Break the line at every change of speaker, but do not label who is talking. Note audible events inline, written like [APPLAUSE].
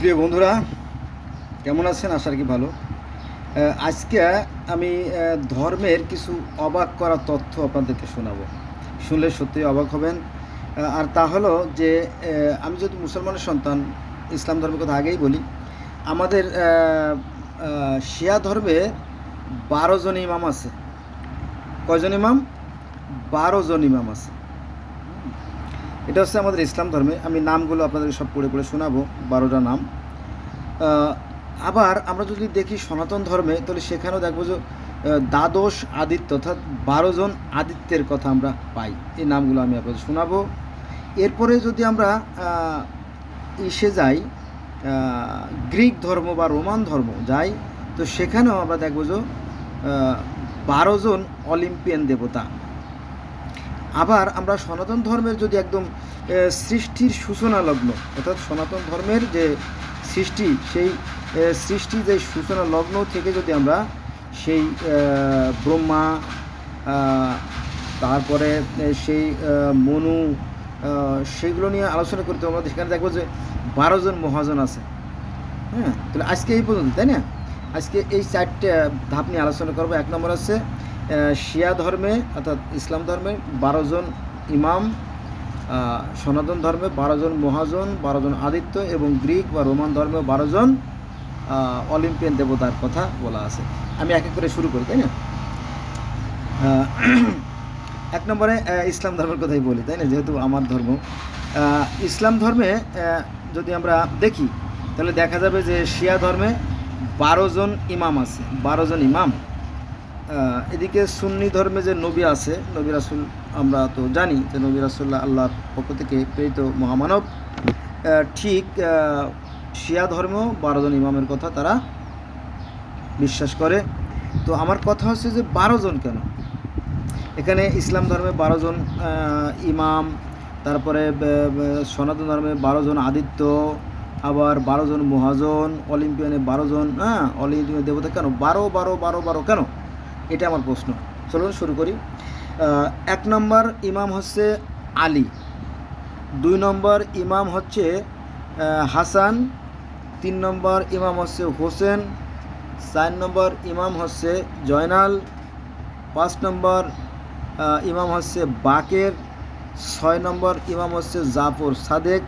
প্রিয় বন্ধুরা, কেমন আছেন? আশা কি ভালো। আজকে আমি ধর্মের কিছু অবাক করা তথ্য আপনাদেরকে শোনাবো। শুনলে সত্যিই অবাক হবেন। আর তা হলো যে আমি যেহেতু মুসলমানের সন্তান, ইসলাম ধর্মের কথা আগেই বলি, আমাদের শিয়া ধর্মে বারো জন ইমাম আছে। কয়জন ইমাম? বারো জন ইমাম আছে। এটা হচ্ছে আমাদের ইসলাম ধর্মে। আমি নামগুলো আপনাদের সব পড়ে পড়ে শোনাবো, বারোটা নাম। আবার আমরা যদি দেখি সনাতন ধর্মে, তাহলে সেখানেও দেখব যে দ্বাদশ আদিত্য অর্থাৎ বারো জন আদিত্যের কথা আমরা পাই। এই নামগুলো আমি আপনাদের শোনাবো। এরপরে যদি আমরা ইসে যাই গ্রিক ধর্ম বা রোমান ধর্ম যাই, তো সেখানেও আমরা দেখব যে বারো জন অলিম্পিয়ান দেবতা আবার আমরা সনাতন ধর্মের যদি একদম সৃষ্টির সূচনা লগ্ন, অর্থাৎ সনাতন ধর্মের যে সৃষ্টি, সেই সৃষ্টি যে সূচনা লগ্ন থেকে যদি আমরা সেই ব্রহ্মা তারপরে সেই মনু সেগুলো নিয়ে আলোচনা করতে আমরা সেখানে দেখব যে বারো জন মহাজন আছে। হ্যাঁ? তাহলে আজকে এই পর্যন্ত, তাই না? আজকে এই চারটে ধাপ নিয়ে আলোচনা করব। এক নম্বর হচ্ছে শিয়া ধর্মে, অর্থাৎ ইসলাম ধর্মে বারো জন ইমাম সনাতন ধর্মে বারো জন মহাজন, বারো জন আদিত্য এবং গ্রিক বা রোমান ধর্মে বারো জন অলিম্পিয়ান দেবতার কথা বলা আছে। আমি এক এক করে শুরু করি, তাই না? [CLEARS THROAT] এক নম্বরে ইসলাম ধর্মের কথাই বলি, তাই না? যেহেতু আমার ধর্ম। ইসলাম ধর্মে যদি আমরা দেখি, তাহলে দেখা যাবে যে শিয়া ধর্মে বারো জন ইমাম আছে, বারো জন ইমাম। এদিকে সুন্নি ধর্মে যে নবী আছে, নবী রাসুল আমরা তো জানি যে নবী রাসুল্লাহ আল্লাহর পক্ষ থেকে প্রেরিত মহামানব। ঠিক শিয়া ধর্ম বারো জন ইমামের কথা তারা বিশ্বাস করে। তো আমার কথা হচ্ছে যে বারো জন কেন? এখানে ইসলাম ধর্মে বারো জন ইমাম, তারপরে সনাতন ধর্মে বারো জন আদিত্য, আবার বারো জন মহাজন, অলিম্পিয়ানে বারো জন হ্যাঁ অলিম্পিয়ান দেবতা কেন? বারো বারো বারো বারো কেন? এটা আমার প্রশ্ন। চলুন শুরু করি। এক নম্বর ইমাম হচ্ছে আলী। দুই নম্বর ইমাম হচ্ছে হাসান। তিন নম্বর ইমাম হচ্ছে হোসেন। চার নম্বর ইমাম হচ্ছে জয়নাল। পাঁচ নম্বর ইমাম হচ্ছে বাকের। ছয় নম্বর ইমাম হচ্ছে জাফর সাদেক।